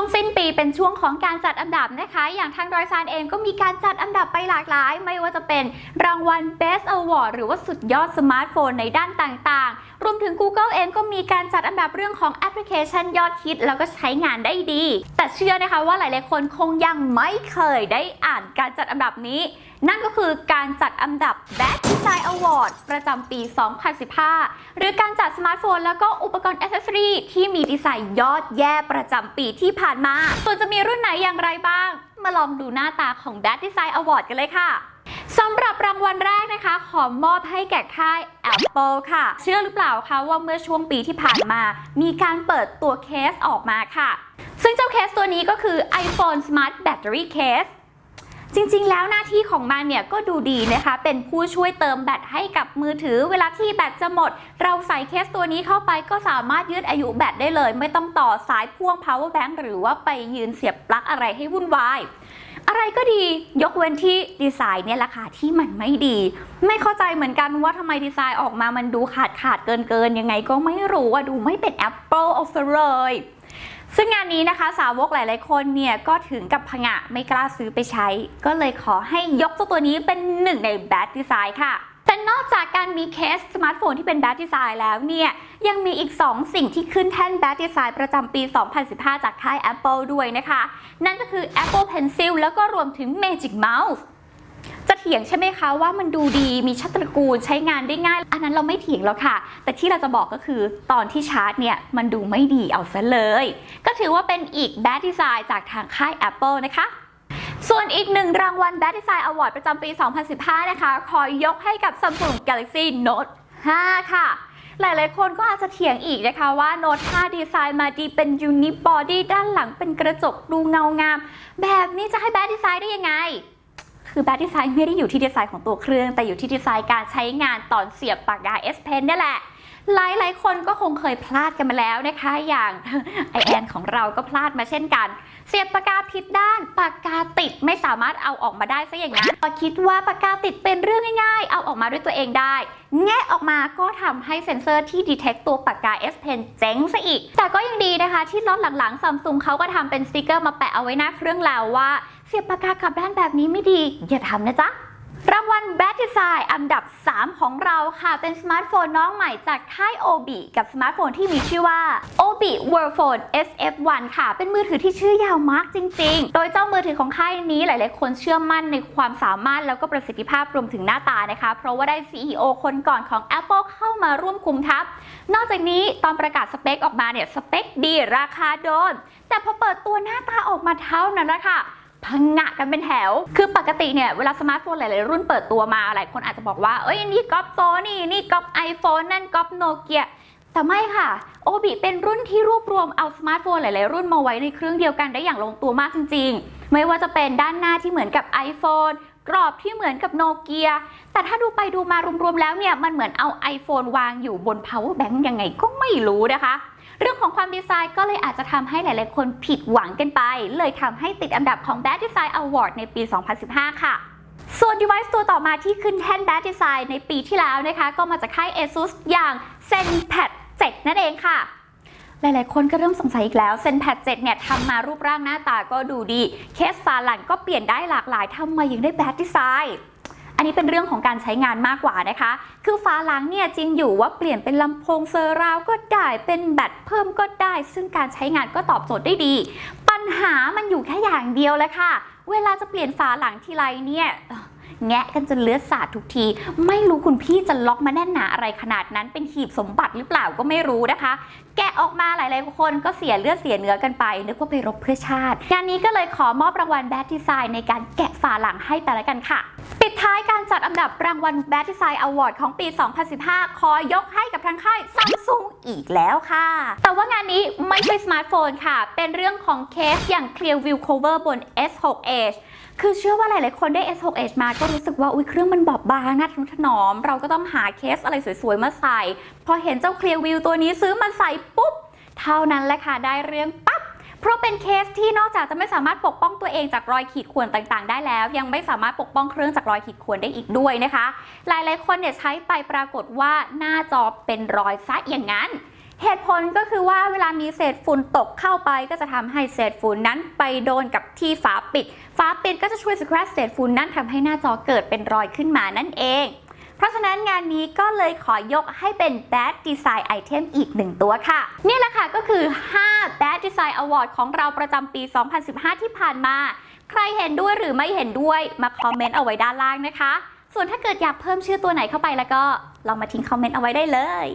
ช่วงสิ้นปีเป็นช่วงของการจัดอันดับนะคะ อย่างทางรอยซานเองก็มีการจัดอันดับไปหลากหลาย ไม่ว่าจะเป็นรางวัล Best Award หรือว่าสุดยอดสมาร์ทโฟนในด้านต่างๆ รวมถึง Google เองก็มีการจัดอันดับเรื่องของแอปพลิเคชันยอดฮิตแล้วก็ใช้งานได้ดี แต่เชื่อนะคะว่าหลายๆคนคงยังไม่เคยได้อ่านการจัดอันดับนี้ นั่นก็คือการจัดอันดับ Best Design Award ประจำปี 2015 หรือการจัดสมาร์ทโฟนแล้วก็อุปกรณ์อ c เซสซอรีที่มีดีไซน์ยอดแย่ประจำปีที่ผ่านมาส่วนจะมีรุ่นไหนอย่างไรบ้าง มาลองดูหน้าตาของ Best Design Award กันเลยค่ะ สำหรับรางวัลแรกนะคะ ขอมอบให้แก่ค่าย Apple ค่ะ เชื่อหรือเปล่าคะว่าเมื่อช่วงปีที่ผ่านมา มีการเปิดตัวเคสออกมาค่ะ ซึ่งเจ้าเคสตัวนี้ก็คือ iPhone Smart Battery Case จริงๆ แล้วหน้าที่ของมันเนี่ยก็ดูดีนะคะ เป็นผู้ช่วยเติมแบตให้กับมือถือ เวลาที่แบตจะหมด เราใส่เคสตัวนี้เข้าไปก็สามารถยืดอายุแบตได้เลย ไม่ต้องต่อสายพ่วง power bank หรือว่าไปยืนเสียบปลั๊กอะไรให้วุ่นวาย อะไรก็ดียกเว้นที่ดีไซน์เนี่ยแหละค่ะที่มันไม่ดี ไม่เข้าใจเหมือนกันว่าทำไมดีไซน์ออกมามันดูขาดขาดเกินเกินๆยังไงก็ไม่รู้ว่าดูไม่เป็น Apple เอาซะเลยซึ่งงานนี้นะคะสาวกหลาย ๆ คนเนี่ยก็ถึงกับผงะไม่กล้าซื้อไปใช้ ก็เลยขอให้ยกเจ้าตัวนี้เป็นหนึ่งในแบดดีไซน์ค่ะ นอกจากการมีเคสสมาร์ทโฟนที่เป็นแบ d ดีไซน์แล้วเนี่ยยังมีอีก 2 สิ่งที่ขึ้นแท่นแบ d ดีไซน์ประจำปี 2015 จากค่าย Apple ด้วยนะคะ นั่นก็คือ Apple Pencil แล้วก็รวมถึง Magic Mouse จะเถียงใช่ไหมคะว่ามันดูดีมีชัตรกูลใช้งานได้ง่าย อันนั้นเราไม่เถียงแล้วค่ะ แต่ที่เราจะบอกก็คือตอนที่ชาร์จเนี่ย มันดูไม่ดีเอาซะเลย ก็ถือว่าเป็นอีก Bad Design จากทางค่าย Apple นะคะ ส่วนอีกหนึ่งรางวัล Bad Design Award ประจำปี 2015 นะคะ ขอยกให้กับ Samsung Galaxy Note 5 ค่ะ หลายๆ คนก็อาจจะเถียงอีกนะคะว่า Note 5 ดีไซน์มาดีเป็น Unibody ด้านหลังเป็นกระจกดูเงางาม แบบนี้จะให้ Bad Design ได้ยังไง คือ Bad Design ไม่ได้อยู่ที่ดีไซน์ของตัวเครื่อง แต่อยู่ที่ดีไซน์การใช้งานตอนเสียบปากกา S Pen นี่แหละ หลายหลายคนก็คงเคยพลาดกันมาแล้วนะคะ อย่างไอแอนของเราก็พลาดมาเช่นกัน เสียบปากกาผิดด้านปากกาติดไม่สามารถเอาออกมาได้ซะอย่างนั้นพอคิดว่าปากกาติดเป็นเรื่องง่ายๆ เอาออกมาด้วยตัวเองได้ แงะออกมาก็ทำให้เซ็นเซอร์ที่ดีเทคตัวปากกา S Pen เจ๊งซะอีก แต่ก็ยังดีนะคะ ที่ล็อตหลังๆซัมซุงเขาก็ทำเป็นสติกเกอร์มาแปะเอาไว้หน้าเครื่องแล้วว่า เสียบปากกากลับด้านแบบนี้ไม่ดีอย่าทำนะจ๊ะ รางวัล Bad Design อันดับ 3 ของเราค่ะ เป็นสมาร์ทโฟนน้องใหม่จากค่าย Obi กับสมาร์ทโฟนที่มีชื่อว่า Obi World Phone SF1 ค่ะ เป็นมือถือที่ชื่อยาวมากจริง ๆ โดยเจ้ามือถือของค่ายนี้หลาย ๆ คนเชื่อมั่นในความสามารถแล้วก็ประสิทธิภาพรวมถึงหน้าตานะคะ เพราะว่าได้ CEO คนก่อนของ Apple เข้ามาร่วมคุมทัพ นอกจากนี้ตอนประกาศสเปคออกมาเนี่ยสเปคดีราคาโดน แต่พอเปิดตัวหน้าตาออกมาเท่านั้นแหละคะ พังงะกันเป็นแถว คือปกติเนี่ย เวลาสมาร์ทโฟนหลาย ๆ รุ่นเปิดตัวมาหลายคนอาจจะบอกว่า เอ้ย นี่ก๊อปโซนี่นี่ก๊อปไอโฟนนั่นก๊อปโนเกียแต่ไม่ค่ะโอบิเป็นรุ่นที่รวบรวมเอาสมาร์ทโฟนหลาย ๆ รุ่นมาไว้ในเครื่องเดียวกันได้อย่างลงตัวมากจริง ๆ ไม่ว่าจะเป็นด้านหน้าที่เหมือนกับ iPhone กรอบที่เหมือนกับโนเกีย แต่ถ้าดูไปดูมารวมๆแล้วเนี่ย มันเหมือนเอา iPhone วางอยู่บน power bank ยังไงก็ไม่รู้นะคะ เรื่องของความดีไซน์ก็เลยอาจจะทำให้หลายๆคนผิดหวังกันไป เลยทำให้ติดอันดับของ Bad Design Award ในปี 2015 ค่ะส่วน device ตัวต่อมาที่ขึ้นแท่น Bad Design ในปีที่แล้วนะคะ ก็มาจากค่าย ASUS อย่าง ZenPad 7 นั่นเองค่ะ หลายๆ คนก็เริ่มสงสัยอีกแล้ว ZenPad 7เนี่ยทำมารูปร่างหน้าตาก็ดูดี เคสฝาหลังก็เปลี่ยนได้หลากหลายทำไมยังได้ Bad Design อันนี้เป็นเรื่องของการใช้งานมากกว่านะคะ คือฝาหลังเนี่ยจริงอยู่ว่าเปลี่ยนเป็นลำโพงเซอร์ราวก็ได้ เป็นแบตเพิ่มก็ได้ ซึ่งการใช้งานก็ตอบโจทย์ได้ดี ปัญหามันอยู่แค่อย่างเดียวแหละค่ะ เวลาจะเปลี่ยนฝาหลังทีไรเนี่ย แงะกันจนเลือดสาดทุกที ไม่รู้คุณพี่จะล็อกมาแน่นหนาอะไรขนาดนั้นเป็นหีบสมบัติหรือเปล่าก็ไม่รู้นะคะ แกะออกมาหลายๆคนก็เสียเลือดเสียเนื้อกันไปนึกว่าไปรบเพื่อชาติงานนี้ก็เลยขอมอบรางวัลแบทดีไซน์ในการแกะฝาหลังให้ไปแล้วกันค่ะ ปิดท้ายการจัดอันดับรางวัล Bad Design Award ของปี 2015 ขอยกให้กับทางค่าย Samsung อีกแล้วค่ะ แต่ว่างานนี้ไม่ใช่สมาร์ทโฟนค่ะ เป็นเรื่องของเคสอย่าง Clear View Cover บน S6 Edge คือเชื่อว่าหลายๆ คนได้ S6 Edge มาก็รู้สึกว่าอุ้ยเครื่องมันบอบบางน่าทนุถนอม เราก็ต้องหาเคสอะไรสวยๆ มาใส่ พอเห็นเจ้า Clear View ตัวนี้ซื้อมาใส่ปุ๊บ เท่านั้นแหละค่ะได้เรื่องป เพราะเป็นเคสที่นอกจากจะไม่สามารถปกป้องตัวเองจากรอยขีดข่วนต่างๆ ได้แล้ว ยังไม่สามารถปกป้องเครื่องจากรอยขีดข่วนได้อีกด้วยนะคะ หลายๆคนเนี่ยใช้ไปปรากฏว่าหน้าจอเป็นรอยซะอย่างนั้นเหตุผลก็คือว่าเวลามีเศษฝุ่นตกเข้าไปก็จะทำให้เศษฝุ่นนั้นไปโดนกับที่ฝาปิด ฝาปิดก็จะช่วยสครับเศษฝุ่นนั้นทำให้หน้าจอเกิดเป็นรอยขึ้นมานั่นเอง เพราะฉะนั้นงานนี้ก็เลยขอยกให้เป็น Bad Design Item อีกหนึ่งตัวค่ะ นี่แหละค่ะก็คือ 5 Bad Design Award ของเราประจำปี 2015 ที่ผ่านมา ใครเห็นด้วยหรือไม่เห็นด้วยมาคอมเมนต์เอาไว้ด้านล่างนะคะ ส่วนถ้าเกิดอยากเพิ่มชื่อตัวไหนเข้าไปแล้วก็ลองมาทิ้งคอมเมนต์เอาไว้ได้เลย